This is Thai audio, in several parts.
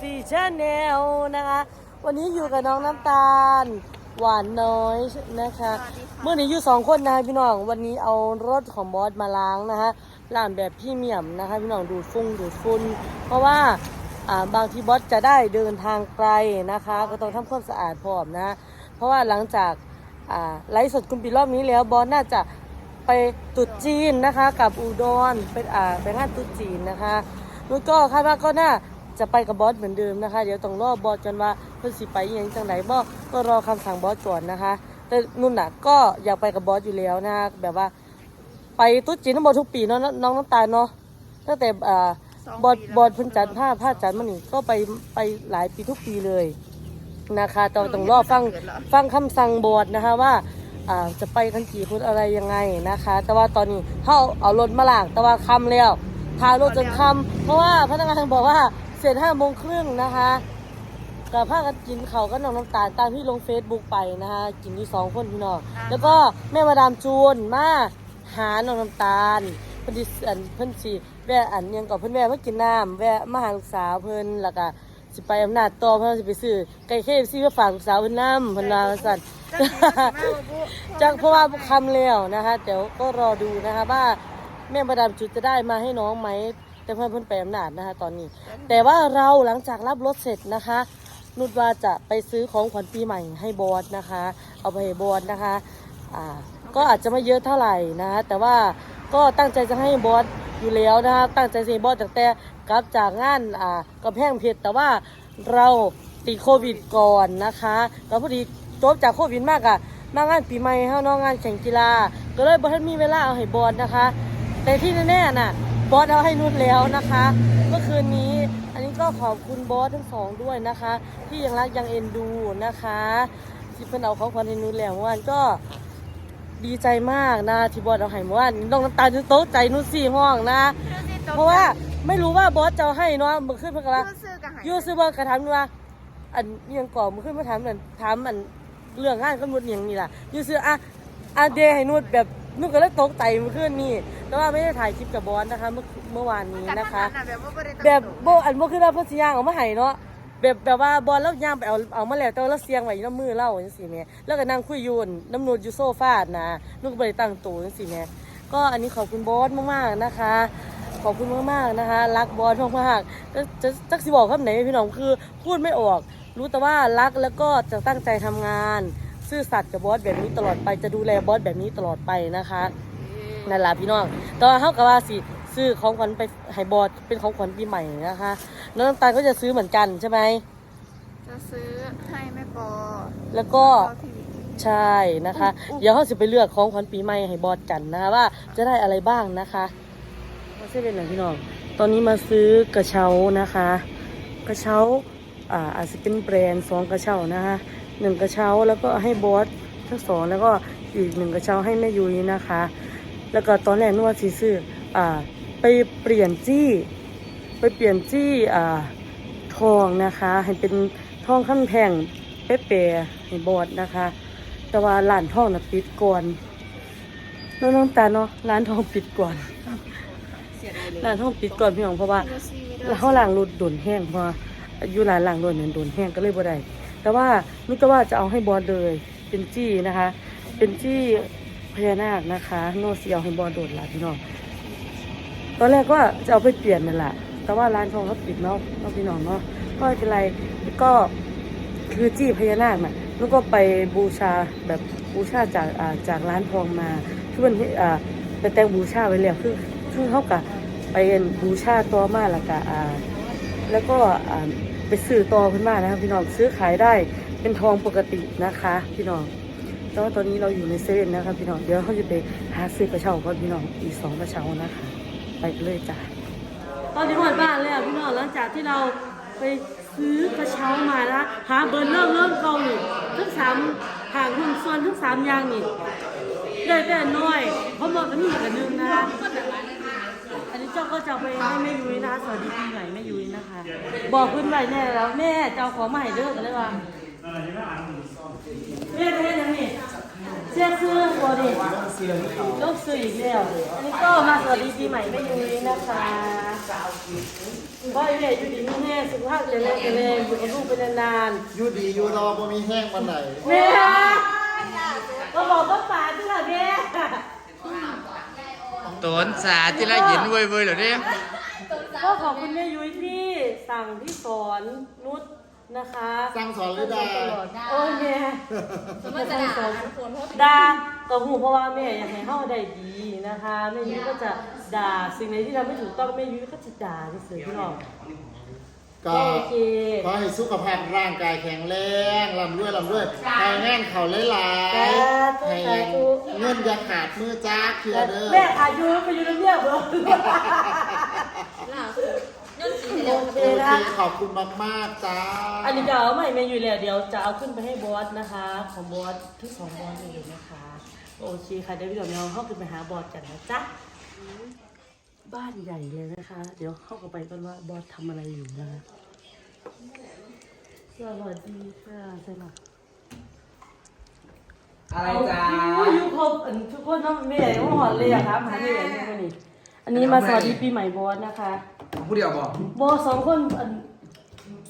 ซีชาแนลนะคะ วันนี้อยู่กับน้องน้ำตาล หวานน้อยนะคะเมื่อนี้อยู่สองคนนะคะพี่น้อง วันนี้เอารถของบอสมาล้างนะคะล้างแบบพรี่เมียมนะคะ พี่น้องดูดฟุ้งดูดฝุ่นเพราะว่าอ่าบางทีบอสจะได้เดินทางไกลนะคะ ก็ต้องทำความสะอาดพร้อมนะ เพราะว่าหลังจากอ่าไลฟ์สดคุณปีรอบนี้แล้วบอสน่าจะไปตรุษจีนนะคะ กับอุดรเป็นอ่าไปงานตรุษจีนนะคะนุ้ยก็คาดว่าก็น่า จะไปกับบอสเหมือนเดิมนะคะ เดี๋ยวต้องรอบอสจนว่าเพิ่นสิไปอหยังจังไหนบอก็รอคำสั่งบอสก่อนนะคะ แต่นุ่นน่ะก็อยากไปกับบอสอยู่แล้วนะคะแบบว่า ไปตรุษจีนทั้งหมดทุกปีเนาะน้องน้ำตาลเนาะตั้งแต่อ่าสองบอสปีแล้วบอสเพิ่นจัดผ้าผ้าจัดมานี่ก็ไปไปหลายปีทุกปีเลยนะคะต้องต้องรอฟังฟังคำสั่งบอร์ดนะคะว่าอ่าจะไปกันกี่คนอะไรยังไงนะคะ แต่ว่าตอนนี้เขาเอารถมาล้างแต่ว่าคำแล้วพารถจนคำเพราะว่าพนักงานบอกว่า เสร็จห้าโมงครึ่งนะคะกับพากันกินเขาวก็น้องน้ำตาลตามที่ลงเฟซบุ๊กไปนะคะกินที่สองคนพี่น้องแล้วก็แม่มาดามจูนมาหาน้องน้ำตาลเพิ่นดิอันเพิ่นสิแวะอันยังกับเพิ่นแวะมากินน้ำแวะมาหาลูกสาวเพิ่นแล้วก็สิไปอำนาจต่อเพิ่นสิไปซื้อไก่เคฟซีมาฝากลูกสาวเพิ่นน้ำเพิ่นว่าว่าซั่นจากเพราะว่าคำแล้วนะคะเดี๋ยวก็รอดูนะคะว่าแม่ประดามจุดจะได้มาให้น้องไหม แต่เพื่อนเพิ่นไปอำนาจนะคะ ตอนนี้ แต่ว่าเราหลังจากรับรถเสร็จนะคะ นุชว่าจะไปซื้อของขวัญปีใหม่ให้บอสนะคะ เอาไปให้บอสนะคะอ่าก็อาจจะไม่เยอะเท่าไหร่นะคะแต่ว่าก็ตั้งใจจะให้บอสอยู่แล้วนะคะตั้งใจจะให้บอสตั้งแต่กลับจากงานอ่ากระแพงเพชรแต่ว่าเราติดโควิดก่อนนะคะแล้วพอดีจบจากโควิดมากอะมางานปีใหม่เฮานาะงานแข่งกีฬา ก็เลยบ่ทันมีเวลาเอาให้บอสนะคะ แต่ที่แน่ๆน่ะ บอสเอาให้นุชแล้วนะคะ เมื่อคืนนี้ อันนี้ก็ขอบคุณบอสทั้งสองด้วยนะคะ ที่ยังรักยังเอ็นดูนะคะที่เพิ่นเอาของขวัญให้นุชแล้วเมื่อวานก็ดีใจมากนะที่บอสเอาให้เมื่อวานน้องน้ำตาลจะโต๊ะใจนุชสี่ห้องนะ เพราะว่าไม่รู้ว่าบอสจะเอาให้เนาะเมื่อคืนเพิ่นก็ละซื้อๆกับหายยูซื้อบอกกระถามว่าอันอิหยังก่อมาขึ้นมาถามอันถามอันเรื่องงานก็นุดอหย่างนี้ล่ะยูซื้ออะอะเดย์ให้นุดแบบ นุดก็เลยตกใจเมื่อคืนนี้แต่ว่าไม่ได้ถ่ายคลิปกับบอสนะคะ เมื่อเมื่อวานนี้นะคะ แบบว่าบ่ได้ตั้งแบบตัวโบอันโบคือเราเพิ่นสิย่างเอามาให้เนาะแบบแบบว่าบอลแล้วย่างไปเอาเอามาแล้วแต่ว่าเราเสียงไว้อยู่น้ำมือเล่าจังซี่แหม่แล้วก็นั่งคุยอยูนน้ำนูดอยู่โซฟานะนุดก็บ่ได้ตั้งตัวจังซี่แหม่ก็อันนี้ขอบคุณบอสมากๆนะคะ ขอบคุณมากๆนะคะ รักบอสมากๆจะจะจักสิบอกคำไหนพี่น้องคือพูดไม่ออก รู้แต่ว่ารักแล้วก็จะตั้งใจทำงาน ซื่อสัตย์กับบอสแบบนี้ตลอดไปจะดูแลบอสแบบนี้ตลอดไปนะคะนั่นแหละพี่น้องแตอนเขากับว่าสิซื้อของขวัญไปให้บอสเป็นของขวัญปีใหม่นะคะแล้วน้ำตาลก็จะซื้อเหมือนกันใช่ไหมจะซื้อให้แม่ปอแล้วก็พ่อพี่ใช่นะคะ เดี๋ยวเขาจะไปเลือกของขวัญปีใหม่ให้บอสกันนะคะว่าจะได้อะไรบ้างนะคะมาเซเว่นหน่อยพี่น้อง ตอนนี้มาซื้อกระเช้านะคะ กระเช้าอ่าอาจจะเป็นแบรนด์สองกระเช้านะคะ หนึ่งกระเช้าแล้วก็ให้บอสทั้งสองแล้วก็อีกหนึ่งกระเช้าให้แม่ยุ้ยนะคะ แล้วก็ตอนแรกนว่าสีซื้ออ่าไปเปลี่ยนจี้ ไปเปลี่ยนจี้อ่าทองนะคะ ให้เป็นทองขั้นแพงเป๊ะๆให้บอสนะคะ แต่ว่าร้านทองน่ะปิดก่อนน้องตาเนาะร้านทองปิดก่อนร้านทองปิดก่อนพี่น้องเพราะว่าแล้วเขาล้างรถโดนแห้งพราะว่าอยู่ร้านล้างรถเนี่ยโดนแห้งก็เลยบ่ได้ แต่ว่านึกแต่ว่าจะเอาให้บอสเลยเป็นจี้นะคะ เป็นจี้พญานาคนะคะ โนเสียเอาให้บอสโดนละพี่น้องตอนแรกก็จะเอาไปเปลี่ยนนั่นแหละแต่ว่าร้านทองเขาปิดเนาะเนาะพี่น้องเนาะก็ไม่เป็นไรก็คือจี้พญานาคน่ะแล้วก็ไปบูชาแบบบูชาจากอ่าจากร้านทองมาคือมันอ่าไปแต่งบูชาไว้แล้วคือคือเขากับไปบูชาตัวมาแล้วก็อ่าแล้วก็อ่า ไปซื้อตัวขึ้นมานะครับพี่น้องซื้อขายได้เป็นทองปกตินะคะ พี่น้องแต่ว่าตอนนี้เราอยู่ในเซเว่นนะครับพี่น้อง เดี๋ยวเขาจะไปหาซื้อกระเช้าก่อนพี่น้องอีกสองกระเช้านะคะ ไปเลยจ้ะตอนนี้หมดบ้านแล้วพี่น้องหลังจากที่เราไปซื้อกระเช้ามานะหาเบอร์เริ่มเริ่มเก่านี่ทั้งสามหางหุ้นส่วนทั้งสามอย่างนี่ได้แต่น้อยเพราะหมดก็มีอีกอันหนึงนะคะ เจ้าก็จะเอาไปให้แม่ยุ้ยนะคะ สวัสดีปีใหม่แม่ยุ้ยนะคะ บอกคุณไว้แน่แล้วแม่จะเอาของมาให้เด้อกันเลยว่าแม่จะให้ยังนี่เสียซื้อหวบ่ดิต้องเสียงเขาลูกสื่ออีกแล้วอันนี้ก็มาสวัสดีปีใหม่แม่ยุ้ยนะคะพ่อเอ๋อยู่ดีมีแม่สุขภาพแข็งแรงแข็งแรงอยู่กับลูกเป็นนานอยู่ดีอยู่รอบ่มีแห้งวันไหนๆแม่ก็บอกก็ป่าที่ละแม่ ตนสาที่ละเห็นเว้ยเว้ยเหรอเนี่ยก็ขอบคุณแม่ยุ้ยที่สั่งที่สอนนุชนะคะสร้างสอนหรือดาโอ้ยแม่มันจะด่าทุกคนเพราะด่าก็หูเพราะว่าแม่อยากให้เฮาได้ดีนะคะแม่ยุ้ยก็จะด่าสิ่งไหนที่ทำไม่ถูกต้องแม่ยุ้ยก็จะด่าในสื่อพี่น้อง ก็โอเคขอให้สุขภาพร่างกายแข็งแรงลำด้วยลำด้วยให้แน่นเข่าหลายสาธุๆให้สาธุเงินอย่าขาดมือจ้าเคือเด้อแม่อายุไปอยู่น้ำเยี่ยมเหรอล่าสุดยอดสีโอเคโอนะเคขอบคุณมากๆจ้า อันนี้จะเอาใหม่เมนูเลยเดี๋ยวจะเอาขึ้นไปให้บอสนะคะ ของบอสทั้งสองบอสเลยนะคะ โอเคค่ะเดี๋ยวพี่เดี๋ยวเราเข้าขึ้นไปหาบอสกันนะจ๊ะ บ้านใหญ่เลยนะคะ เดี๋ยวเข้ากันไปกันว่าบอสทำอะไรอยู่นะคะสวัสดีค่ะใช่ไหมอะไรจ้าโอ้ยอยูครบอันทุกคนน้องแม่ยังหอนเลยอะครับหาแม่ยังไงนี่อันนี้มาสวัสดีปีใหม่บอสนะคะผู้เดียวบอกบอสสองคนอัน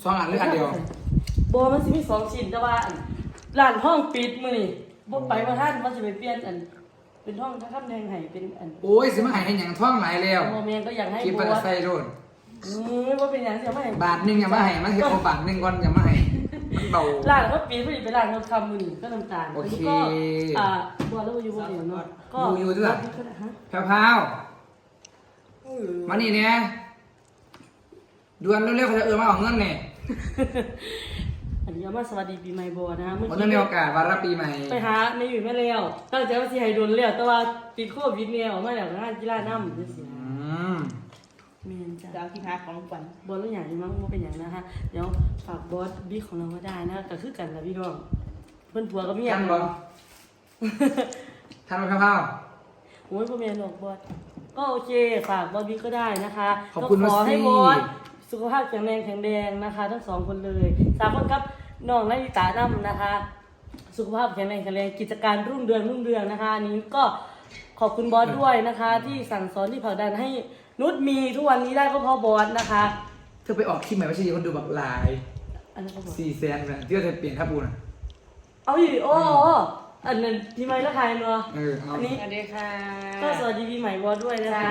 สองอันหรืออันเดียวบอมันสิมีสองชิ้นแต่ว่าอันร้านห้องปิดมื้อนี่บ่ไปว่าท่านว่าสิไปเปลี่ยนอัน เป็นห้องถ้าคำแดงให้เป็นอันโอ้ยสิมาใหายให้หยังท่องหลายแล้วโมเมนก็อยากให้คลิปบปัอตสไซโรดอือว่าเป็นหยังสิมาให้บาทหนึงอย่ามาให้มาเฮ็ดเอาบาทหนึงก่อนอย่ามาให้มันเบา ร้านก็ปิดพอดีไปร้านเขาทำมื้อนี่ก็น้ำตาลโอเคแล้วก็อ่าบอสแล้วก็อยู่บ่เดียวเนาะก็อยู่อยู่ด้วยก็ได้ฮะแพรวๆมานี่เนี่ยด่วนเร็วๆเขาจะเออมาเอาเงินเนี่ย อันนี้เอามาสวัสดีปีใหม่บอสนะคะเมื่อวันกี้นี้มีโอกาสวันรับปีใหม่ไปหาไม่อยู่แม่แล้วตั้งใจว่าสิให้โดนแล้วแต่ว่าติดโควิดเนี่ยออกมาแล้วงานกีฬาน้ำจังซี่อืมแม่นจ้ะ ดาวที่พักของขวัญบอสแล้วอย่างนี้มั้งว่าเป็นอย่างนะคะเดี๋ยวฝากบอสบิ๊กของเราก็ได้นะก็คือกันนะพี่น้องเพื่อนผัวก็มีท่านบอกท่านบอกแพรวโอ้ยพ่อแม่หนกบอสก็โอเคฝากบอสบิ๊กก็ได้นะคะขอบคุณก็ขอมากสิให้บอสสุขภาพแข็งแรงแข็งแรงนะคะ ทั้งสองคนเลยสามคนครับ น้องนาฬิตาน้ำนะคะ สุขภาพแข็งแรงแข็งแรงกิจการรุ่งเรืองรุ่งเรืองนะคะอันนี้ก็ขอบคุณบอสด้วยนะคะ ที่สั่งสอนที่ผลักดันให้นุชมีทุกวันนี้ได้ก็เพราะบอสนะคะเธอไปออกคลิปใหม่ไม่ใช่คนดูแบบหลายอันนั้นก็บอกสี่แสนเลยที่เราจะเปลี่ยนท่าบูนะเอาอยู่โอ้โอ้อันนั้นพี่ไม้ละใครเนาะเออเอาอันนี้สวัสดีค่ะก็สวัสดีปีใหม่บอสด้วยนะคะ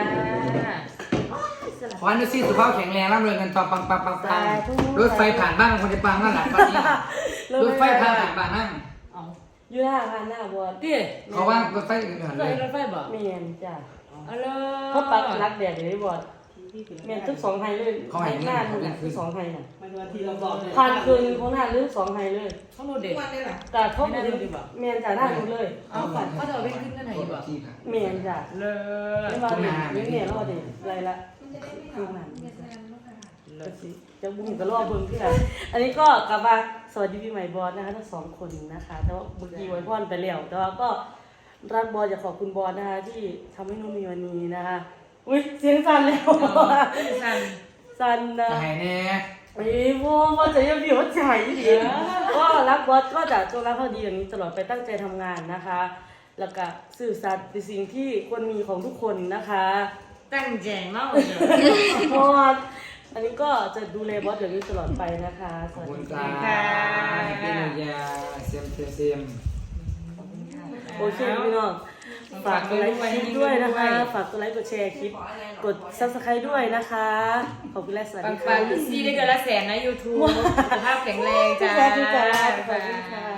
ขอให้นุชซี่สุขภาพแข็งแรงร่ำรวยเงินทองปังปังปังปังสาธุรถไฟผ่านบ้านคนจะปังนั่นแหละบ้านนี้รถไฟผ่านผ่านบ้านนั่งอยู่หน้าพันหน้าบอสดิเขาว่ารถไฟผ่านเคเลยยรถไฟบอกเมียนจ้ะอ๋อเลยเขาปักรักแดดเลยบอ สเมียนทุกสองไทยเลยหน้าทุกทุกสองไทยน่ะมันวันที่เราบอกเลยผ่านคืนของหน้าเรื่องสองไทยเลย เขาโนเด็กแต่เขาเมียนจ้ะหน้าทุกเลยเอาฝันเขาจะเอาไปขึ้นที่ไหนบอกที่ค่ะเมียนจ้ะเลยไม่ว่าเด็กไม่เนี่ยรอเด็กอะไรละดูหนังจะบุ้งก็รอเบิ่งที่ไหนอันนี้ก็กลับมาสวัสดีปีใหม่บอสนะคะทั้งสองคนนะคะ แต่ว่าเมื่อกี้ไว้พรไปแล้วแต่ว่าก็รักบอสอยากขอบคุณบอสนะคะที่ทำให้นุ่มมีวันนี้นะคะ อุ้ยเสียงสั่นแล้วสันสั่นนะหายแน่ไอ้โม่ว่าจะยังมีหัวใจดีก็รักบอสก็จะจงรักเขาดีอย่างนี้ตลอดไปตั้งใจทำงานนะคะ แล้วก็สื่อสารในสิ่งที่ควรมีของทุกคนนะคะ ตั้งใจมากบอสอันนี้ก็จะดูแลบอสอย่างนี้ตลอดไปนะคะสขอบวัสคุณดีจ้าค่ะเป็นยาเซมเซม โอเคพี่น้องฝากกดไลค์คลิปด้วยนะคะ ฝากกดไลค์กดแชร์คลิป กดซับสไครต์ด้วยนะคะ ขอบคุณและสวัสปัดีงค่ะ ปังซีได้เดือนละแสนนะ YouTube สุขภาพแข็งแรงจ้าสวัสดีจ้าขอบคุณค่ะ